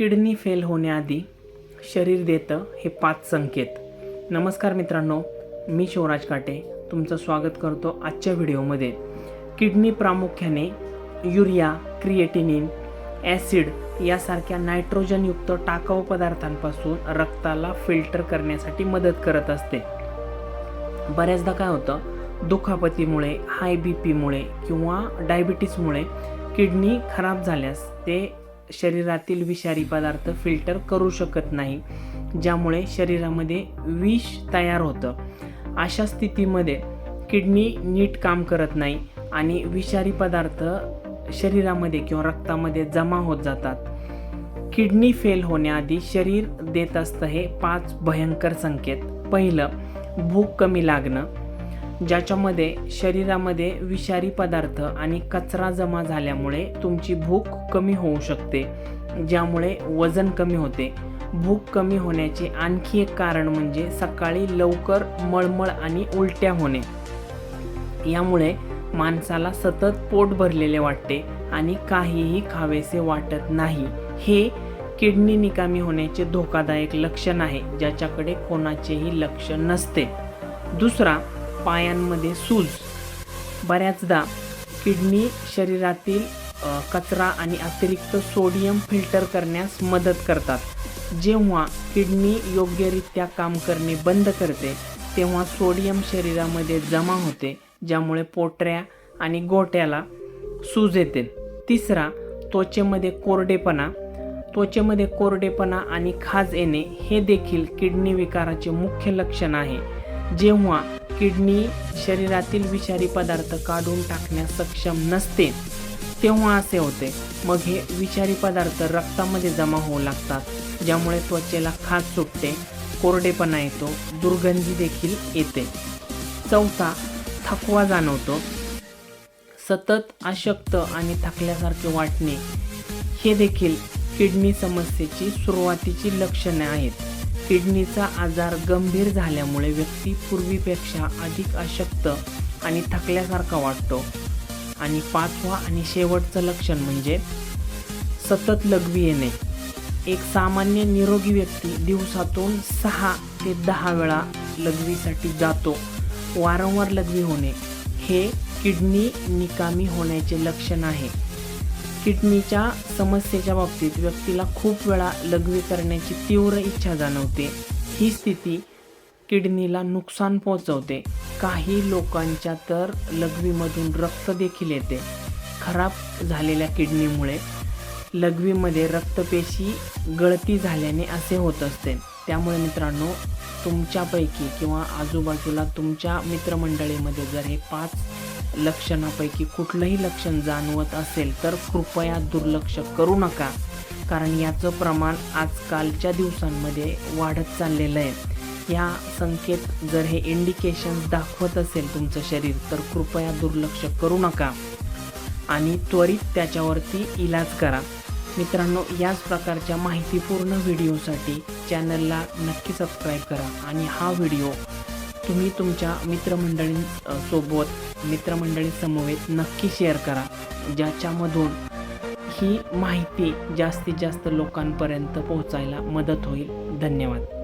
Kidney fail होण्याआधी शरीर देतं हे पाच संकेत. नमस्कार मित्रांनो मी शिवराज काटे तुमचं स्वागत करतो आजच्या व्हिडिओमध्ये. किडनी प्रामुख्याने युरिया क्रिएटिनिन ॲसिड यासारख्या नायट्रोजनयुक्त टाकाऊ पदार्थांपासून रक्ताला फिल्टर करण्यासाठी मदत करत असते. बऱ्याचदा काय होतं दुखापतीमुळे हाय बी पीमुळे किंवा डायबिटीसमुळे किडनी खराब झाल्यास ते शरीरातील विषारी पदार्थ फिल्टर करू शकत नाही ज्यामुळे शरीरामध्ये विष तयार होतं. अशा स्थितीमध्ये किडनी नीट काम करत नाही आणि विषारी पदार्थ शरीरामध्ये किंवा रक्तामध्ये जमा होत जातात. किडनी फेल होण्याआधी शरीर देत असतं हे पाच भयंकर संकेत. पहिलं भूक कमी लागणं. ज्याच्यामध्ये शरीरामध्ये विषारी पदार्थ आणि कचरा जमा झाल्यामुळे तुमची भूक कमी होऊ शकते ज्यामुळे वजन कमी होते. भूक कमी होण्याचे आणखी एक कारण म्हणजे सकाळी लवकर मळमळ आणि उलट्या होणे. यामुळे माणसाला सतत पोट भरलेले वाटते आणि काहीही खावेसे वाटत नाही. हे किडनी निकामी होण्याचे धोकादायक लक्षण आहे ज्याच्याकडे कोणाचेही लक्ष नसते. दुसरा पायांमध्ये सूज. बऱ्याचदा किडनी शरीरातील कचरा आणि अतिरिक्त सोडियम फिल्टर करण्यास मदत करतात. जेव्हा किडनी योग्यरित्या काम करणे बंद करते तेव्हा सोडियम शरीरामध्ये जमा होते ज्यामुळे पोटऱ्या आणि गोट्याला सूज येते. तिसरा त्वचेमध्ये कोरडेपणा. त्वचेमध्ये कोरडेपणा आणि खाज येणे हे देखील किडनी विकाराचे मुख्य लक्षण आहे. जेव्हा किडनी शरीरातील विषारी पदार्थ काढून टाकण्यास सक्षम नसते. तेव्हा असे होते. मग हे विषारी पदार्थ रक्तामध्ये जमा होऊ लागतात ज्यामुळे त्वचेला खाज सुटते कोरडेपणा येतो दुर्गंधी देखील येते. चौथा थकवा जाणवतो. सतत अशक्त आणि थकल्यासारखे वाटणे हे देखील किडनी समस्येची सुरुवातीची लक्षणे आहेत. किडनीचा आजार गंभीर झाल्यामुळे व्यक्ती पूर्वीपेक्षा अधिक अशक्त आणि थकल्यासारखा वाटतो. आणि पाचवा आणि शेवटचं लक्षण म्हणजे सतत लघवी येणे. एक सामान्य निरोगी व्यक्ती दिवसातून सहा ते दहा वेळा लघवीसाठी जातो. वारंवार लघवी होणे हे किडनी निकामी होण्याचे लक्षण आहे. किडनीच्या समस्येच्या बाबतीत व्यक्तीला खूप वेळा लघवी करण्याची तीव्र इच्छा जाणवते. ही स्थिती किडनीला नुकसान पोहोचवते. काही लोकांच्या तर लघवीमधून रक्त देखील येते. खराब झालेल्या किडनीमुळे लघवीमध्ये रक्तपेशी गळती झाल्याने असे होत असते. त्यामुळे मित्रांनो तुमच्यापैकी किंवा आजूबाजूला तुमच्या मित्रमंडळीमध्ये जर हे पाच लक्षणापैकी कुठलंही लक्षण जाणवत असेल तर कृपया दुर्लक्ष करू नका. कारण याचं प्रमाण आजकालच्या दिवसांमध्ये वाढत चाललेलं आहे. या संकेत जर हे इंडिकेशन दाखवत असेल तुमचं शरीर तर कृपया दुर्लक्ष करू नका. आणि त्वरित त्याच्यावरती इलाज करा. मित्रांनो याच प्रकारच्या माहितीपूर्ण व्हिडिओसाठी चॅनलला नक्की सबस्क्राईब करा. आणि हा व्हिडिओ तुम्ही तुमच्या मित्रमंडळींसोबत सोबत मित्रमंडळी समवेत नक्की शेअर करा. ज्याच्यामधून ही माहिती जास्तीत जास्त लोकांपर्यंत पोहोचायला मदत होईल. धन्यवाद.